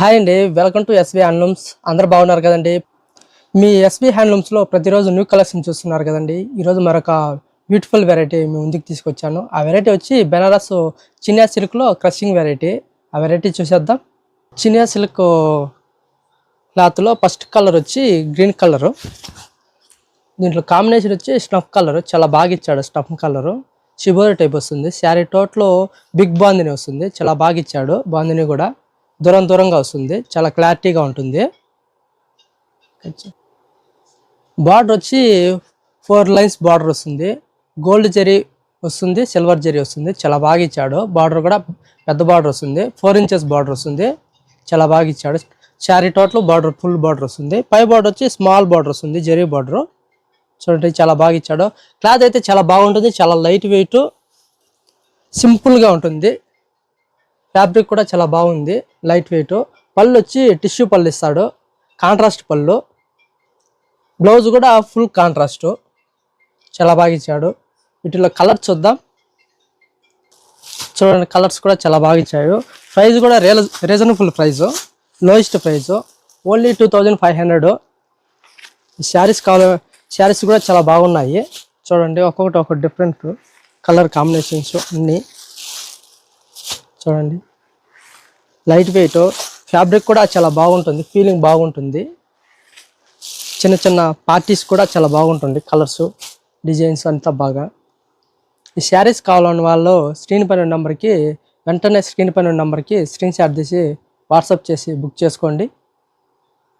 Hi అండి welcome to SB handlooms. అందరు బాగున్నారు కదండి? మీ ఎస్బీ హ్యాండ్లూమ్స్లో ప్రతిరోజు న్యూ కలెక్షన్ చూస్తున్నారు కదండి. ఈరోజు మరొక బ్యూటిఫుల్ వెరైటీ మీ ముందుకు తీసుకొచ్చాను. ఆ వెరైటీ వచ్చి బెనారస్ చినియా సిల్క్లో క్రషింగ్ వెరైటీ. ఆ వెరైటీ చూసేద్దాం. చినియా సిల్క్ క్లాత్లో ఫస్ట్ కలర్ వచ్చి గ్రీన్ కలరు. దీంట్లో కాంబినేషన్ వచ్చి స్టఫ్ కలర్. చాలా బాగా ఇచ్చాడు స్టఫ్ కలరు. షిబోరి టైప్ వస్తుంది. శారీ టోట్లో బిగ్ బాందిని వస్తుంది. చాలా బాగా ఇచ్చాడు. బాందిని కూడా. దూరం దూరంగా వస్తుంది. చాలా క్లారిటీగా ఉంటుంది. బార్డర్ వచ్చి ఫోర్ లైన్స్ బార్డర్ వస్తుంది. గోల్డ్ జరీ వస్తుంది సిల్వర్ జరీ వస్తుంది. చాలా బాగా ఇచ్చాడు. బార్డర్ కూడా పెద్ద బార్డర్ వస్తుంది. ఫోర్ ఇంచెస్ బార్డర్ వస్తుంది. చాలా బాగా ఇచ్చాడు. Sari total border full border వస్తుంది. పై బార్డర్ వచ్చి స్మాల్ బార్డర్ వస్తుంది. జరీ బార్డర్ చూడండి చాలా బాగా ఇచ్చాడు. క్లాత్ అయితే చాలా బాగుంటుంది. చాలా లైట్ వెయిట్ సింపుల్గా ఉంటుంది. ఫ్యాబ్రిక్ కూడా చాలా బాగుంది లైట్ వెయిట్. పళ్ళు వచ్చి టిష్యూ పళ్ళు ఇస్తాడు కాంట్రాస్ట్ పళ్ళు. బ్లౌజ్ కూడా ఫుల్ కాంట్రాస్ట్. చాలా బాగా ఇచ్చాడు. వీటిలో కలర్ చూద్దాం. చూడండి కలర్స్ కూడా చాలా బాగా ఇచ్చాడు. ప్రైస్ కూడా reasonable price. Lowest price. Only two thousand five hundred. Saris కావాలి శారీస్ కూడా చాలా బాగున్నాయి. చూడండి ఒక్కొక్కటి ఒక డిఫరెంట్ కలర్ కాంబినేషన్స్ అన్నీ. చూడండి. లైట్ వెయిట్ ఫ్యాబ్రిక్ కూడా చాలా బాగుంటుంది. ఫీలింగ్ బాగుంటుంది. చిన్న చిన్న పార్టీస్ కూడా చాలా బాగుంటుంది. కలర్స్ డిజైన్స్ అంతా బాగా. ఈ శారీస్ కావాలని వాళ్ళు స్క్రీన్ పైన నెంబర్కి వెంటనే స్క్రీన్ పైన నెంబర్కి స్క్రీన్ షాట్ తీసి వాట్సాప్ చేసి బుక్ చేసుకోండి.